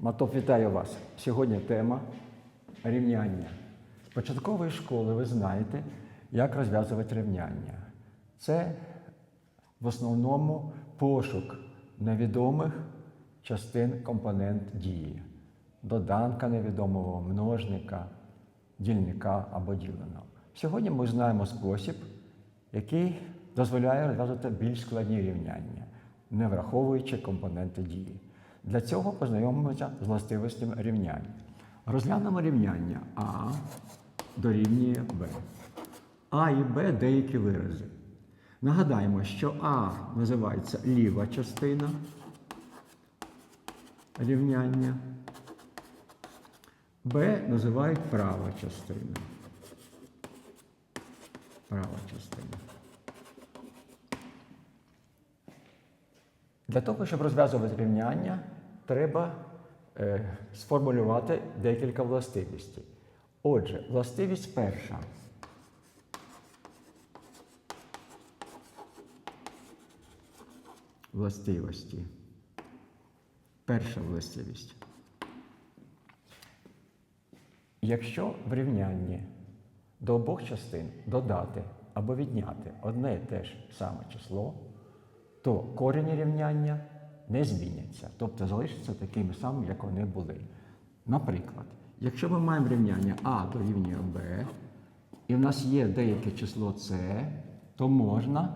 Матоп, вітаю вас. Сьогодні тема рівняння. З початкової школи ви знаєте, як розв'язувати рівняння. Це в основному пошук невідомих частин компонент дії, доданка невідомого, множника, дільника або діленого. Сьогодні ми знаємо спосіб, який дозволяє розв'язати більш складні рівняння, не враховуючи компоненти дії. Для цього познайомимося з властивостями рівняння. Розглянемо рівняння А дорівнює Б. А і Б деякі вирази. Нагадаємо, що А називається ліва частина рівняння, Б називають права частина. Права частина. Для того, щоб розв'язувати рівняння, треба е, сформулювати декілька властивостей. Отже, властивість перша. Властивості. Перша властивість. Якщо в рівнянні до обох частин додати або відняти одне і те ж саме число, то корені рівняння не зміняться, тобто залишаться такими самими, як вони були. Наприклад, якщо ми маємо рівняння А дорівнює Б, і в нас є деяке число С, то можна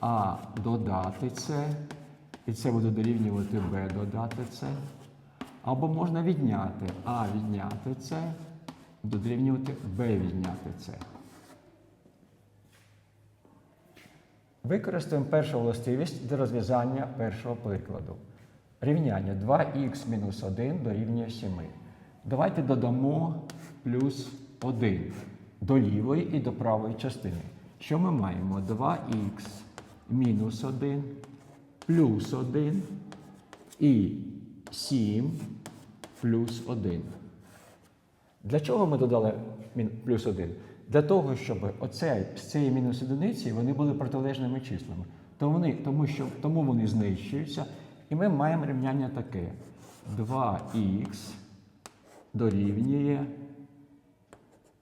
А додати С, і це буде дорівнювати Б додати С. Або можна відняти А відняти С, дорівнювати Б відняти С. Використаємо першу властивість для розв'язання першого прикладу. Рівняння 2х мінус 1 дорівнює 7. Давайте додамо плюс 1 до лівої і до правої частини. Що ми маємо? 2х мінус 1 плюс 1 і 7 плюс 1. Для чого ми додали плюс 1? Для того, щоб оце, з цієї мінус одиниці вони були протилежними числами. Тому вони, тому, що, тому вони знищуються. І ми маємо рівняння таке. 2х дорівнює.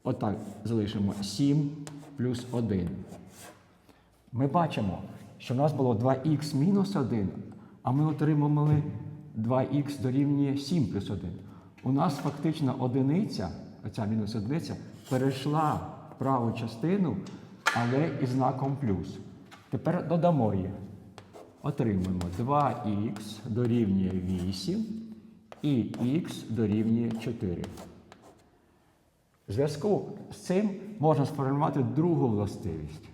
Отак залишимо 7 плюс 1. Ми бачимо, що в нас було 2х мінус 1, а ми отримали 2х дорівнює 7 плюс 1. У нас фактично одиниця, оця мінус одиниця, перейшла праву частину, але із знаком плюс. Тепер додамо її. Отримуємо 2х дорівнює 8 і х дорівнює 4. В зв'язку з цим можна сформулювати другу властивість.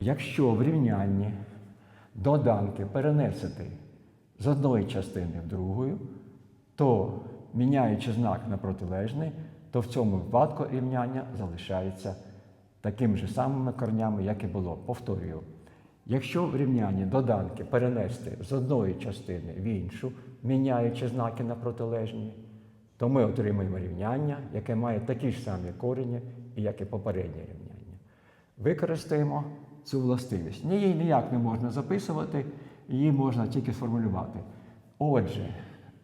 Якщо в рівнянні доданки перенесити з одної частини в другу, то міняючи знак на протилежний, то в цьому випадку рівняння залишається такими ж самими корнями, як і було. Повторюю. Якщо в рівнянні доданки перенести з одної частини в іншу, міняючи знаки на протилежні, то ми отримаємо рівняння, яке має такі ж самі корені, як і попереднє рівняння. Використаємо цю властивість. Її ніяк не можна записувати, її можна тільки сформулювати. Отже,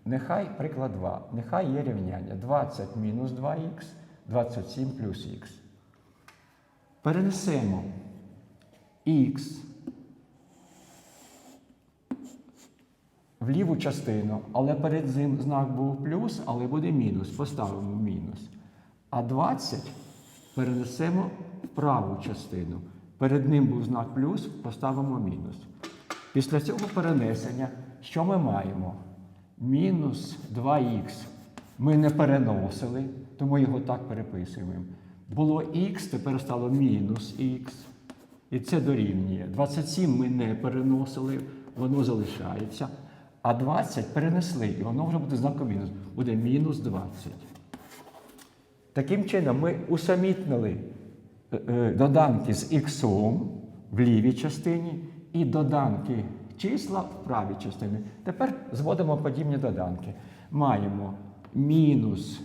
нехай приклад 2. Нехай є рівняння 20 мінус 2х, 27 плюс х. Перенесемо х в ліву частину, але перед цим знак був плюс, але буде мінус. Поставимо мінус. А 20 перенесемо в праву частину. Перед ним був знак плюс, поставимо мінус. Після цього перенесення, що ми маємо? Мінус 2х ми не переносили, тому його так переписуємо. Було х, тепер стало мінус х. І це дорівнює. 27 ми не переносили, воно залишається. А 20 перенесли, і воно вже буде знаком мінус. Буде мінус 20. Таким чином, ми усамітнили е, е, доданки з х в лівій частині і доданки числа в правій частині. Тепер зводимо подібні доданки. Маємо мінус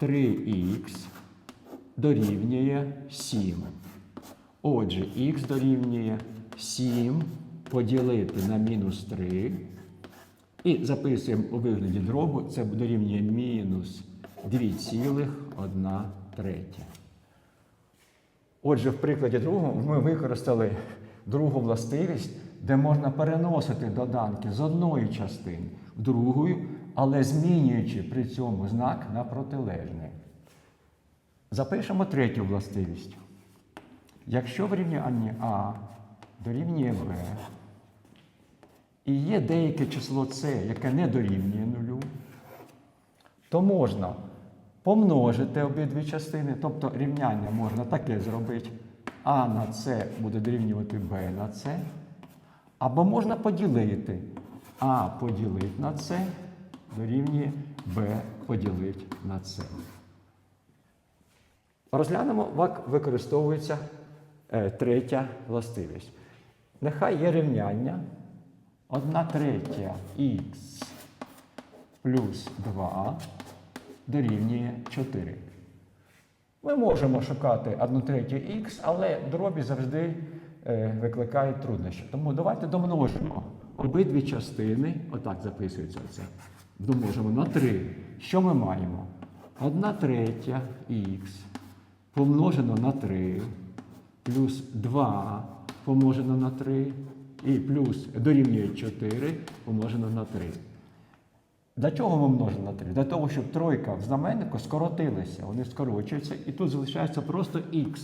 3х дорівнює 7. Отже, х дорівнює 7 поділити на мінус 3 І записуємо у вигляді дробу, це рівня мінус 2,1 третя. Отже, в прикладі другому ми використали другу властивість, де можна переносити доданки з одної частини в другу, але змінюючи при цьому знак на протилежний. Запишемо третю властивість. Якщо в рівнянні А дорівнює Б, і є деяке число С, яке не дорівнює нулю, то можна помножити обидві частини, тобто рівняння можна таке зробити. А на С буде дорівнювати Б на С. Або можна поділити. А поділити на С дорівнює Б поділити на С. Розглянемо, як використовується е, третя властивість. Нехай є рівняння 1 третя х плюс 2 дорівнює 4. Ми можемо шукати 1 третю х, але дробі завжди викликають труднощі. Тому давайте домножимо обидві частини, отак записується це. Домножимо на 3. Що ми маємо? 1 третя х помножено на 3 плюс 2 помножено на 3 і плюс дорівнює 4 помножено на 3. Для чого ми множимо на 3? Для того, щоб тройка в знаменнику скоротилася. Вони скорочуються, і тут залишається просто х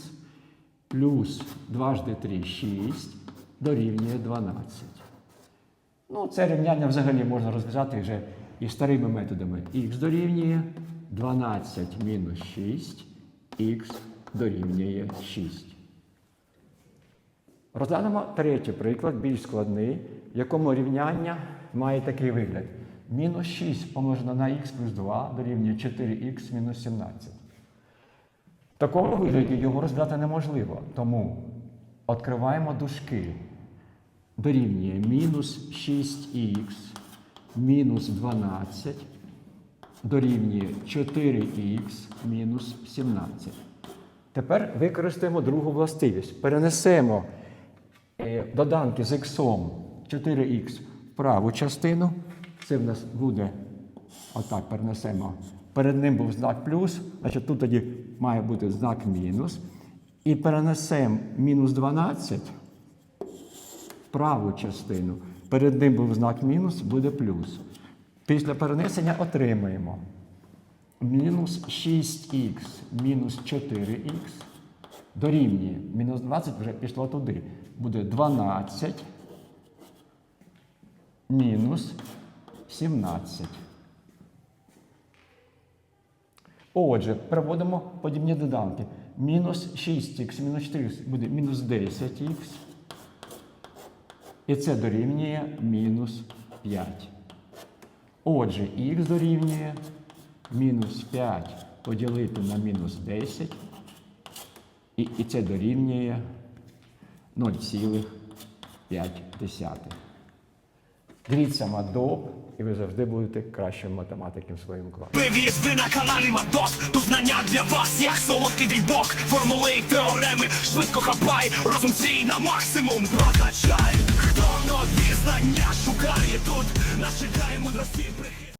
плюс 2 3 6 дорівнює 12. Ну, це рівняння взагалі можна розв'язати вже і старими методами. х дорівнює 12 мінус 6, х дорівнює 6. Розглянемо третій приклад, більш складний, в якому рівняння має такий вигляд. Мінус 6 помножено на х плюс 2 дорівнює 4х мінус 17. Такому вигляді його розглядати неможливо. Тому відкриваємо дужки. Дорівнює мінус 6х мінус 12 дорівнює 4х мінус 17. Тепер використаємо другу властивість. Перенесемо е, доданки з х 4х в праву частину. Це в нас буде, отак перенесемо. Перед ним був знак плюс, значить тут тоді має бути знак мінус. І перенесемо мінус 12 в праву частину. Перед ним був знак мінус, буде плюс. Після перенесення отримаємо мінус 6х мінус 4х дорівнює. Мінус 20 вже пішло туди. Буде 12 мінус 17. Отже, проводимо подібні доданки. Мінус 6х мінус 4х буде мінус 10х. І це дорівнює мінус 5. Отже, х дорівнює мінус 5 поділити на мінус 10. І, і це дорівнює 0,5. Дивіться мадоп, і ви завжди будете кращим математиком класі. Привіт, ви на каналі Матос, Тут знання для вас, як солодкий дрібок Формули і теореми, швидко хапай Розум свій на максимум. Прокачай Хто нові знання шукає тут. Нас чекає мудрості брехня